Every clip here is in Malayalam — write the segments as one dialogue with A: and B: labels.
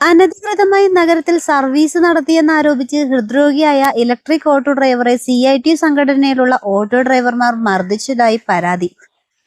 A: അനധികൃതമായി നഗരത്തിൽ സർവീസ് നടത്തിയെന്നാരോപിച്ച് ഹൃദ്രോഗിയായ ഇലക്ട്രിക് ഓട്ടോ ഡ്രൈവറെ സി ഐ ടി സംഘടനയിലുള്ള ഓട്ടോ ഡ്രൈവർമാർ മർദ്ദിച്ചതായി പരാതി.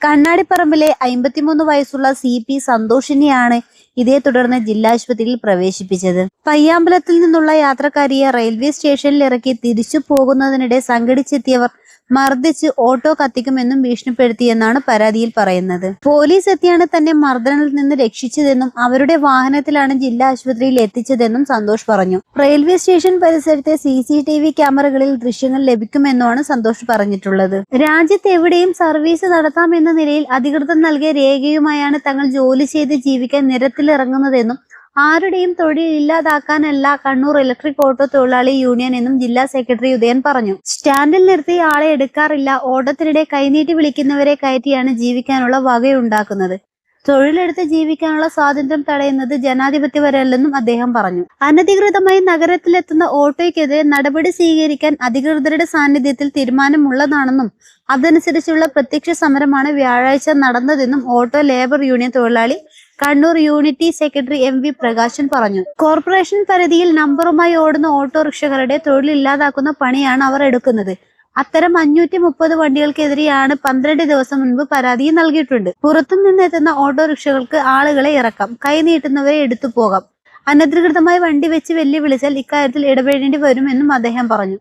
A: കണ്ണാടിപ്പറമ്പിലെ അമ്പത്തിമൂന്ന് വയസ്സുള്ള സി പി സന്തോഷിനെയാണ് ഇതേ തുടർന്ന് ജില്ലാശുപത്രിയിൽ പ്രവേശിപ്പിച്ചത്. പയ്യാമ്പലത്തിൽ നിന്നുള്ള യാത്രക്കാരിയെ റെയിൽവേ സ്റ്റേഷനിൽ ഇറക്കി തിരിച്ചു പോകുന്നതിനിടെ സംഘടിച്ചെത്തിയവർ മർദ്ദിച്ച് ഓട്ടോ കത്തിക്കുമെന്നും ഭീഷണിപ്പെടുത്തിയെന്നാണ് പരാതിയിൽ പറയുന്നത്. പോലീസ് എത്തിയാണ് തന്നെ മർദ്ദനിൽ നിന്ന് രക്ഷിച്ചതെന്നും അവരുടെ വാഹനത്തിലാണ് ജില്ലാ ആശുപത്രിയിൽ എത്തിച്ചതെന്നും സന്തോഷ് പറഞ്ഞു. റെയിൽവേ സ്റ്റേഷൻ പരിസരത്തെ സി സി ടി വി ക്യാമറകളിൽ ദൃശ്യങ്ങൾ ലഭിക്കുമെന്നുമാണ് സന്തോഷ് പറഞ്ഞിട്ടുള്ളത്. രാജ്യത്ത് എവിടെയും സർവീസ് നടത്താമെന്ന നിലയിൽ അധികൃതർ നൽകിയ രേഖയുമായാണ് തങ്ങൾ ജോലി ചെയ്ത് ജീവിക്കാൻ നിരത്തിലിറങ്ങുന്നതെന്നും ആരുടെയും തൊഴിൽ ഇല്ലാതാക്കാനല്ല കണ്ണൂർ ഇലക്ട്രിക് ഓട്ടോ തൊഴിലാളി യൂണിയൻ എന്നും ജില്ലാ സെക്രട്ടറി ഉദയൻ പറഞ്ഞു. സ്റ്റാൻഡിൽ നിർത്തി ആളെ എടുക്കാറില്ല. ഓട്ടത്തിനിടെ കൈനീട്ടി വിളിക്കുന്നവരെ കയറ്റിയാണ് ജീവിക്കാനുള്ള വകയുണ്ടാക്കുന്നത്. തൊഴിലെടുത്ത് ജീവിക്കാനുള്ള സ്വാതന്ത്ര്യം തടയുന്നത് ജനാധിപത്യപരമല്ലെന്നും അദ്ദേഹം പറഞ്ഞു. അനധികൃതമായി നഗരത്തിലെത്തുന്ന ഓട്ടോയ്ക്കെതിരെ നടപടി സ്വീകരിക്കാൻ അധികൃതരുടെ സാന്നിധ്യത്തിൽ തീരുമാനമുള്ളതാണെന്നും അതനുസരിച്ചുള്ള പ്രത്യക്ഷ സമരമാണ് വ്യാഴാഴ്ച നടന്നതെന്നും ഓട്ടോ ലേബർ യൂണിയൻ തൊഴിലാളി Kannur unity secretary M V Prakashan പറഞ്ഞു. കോർപ്പറേഷൻ പരിധിയിൽ നമ്പറുമായി ഓടുന്ന ഓട്ടോറിക്ഷകളുടെ തൊഴിലില്ലാതാക്കുന്ന പണിയാണ് അവർ എടുക്കുന്നത്. അത്തരം അഞ്ഞൂറ്റി മുപ്പത് വണ്ടികൾക്കെതിരെയാണ് പന്ത്രണ്ട് ദിവസം മുൻപ് പരാതി നൽകിയിട്ടുണ്ട്. പുറത്തു നിന്നെത്തുന്ന ഓട്ടോറിക്ഷകൾക്ക് ആളുകളെ ഇറക്കാം. കൈ നീട്ടുന്നവരെ എടുത്തു പോകാം. അനധികൃതമായി വണ്ടി വെച്ച് വെല്ലുവിളിച്ചാൽ ഇക്കാര്യത്തിൽ ഇടപെടേണ്ടി വരുമെന്നും അദ്ദേഹം പറഞ്ഞു.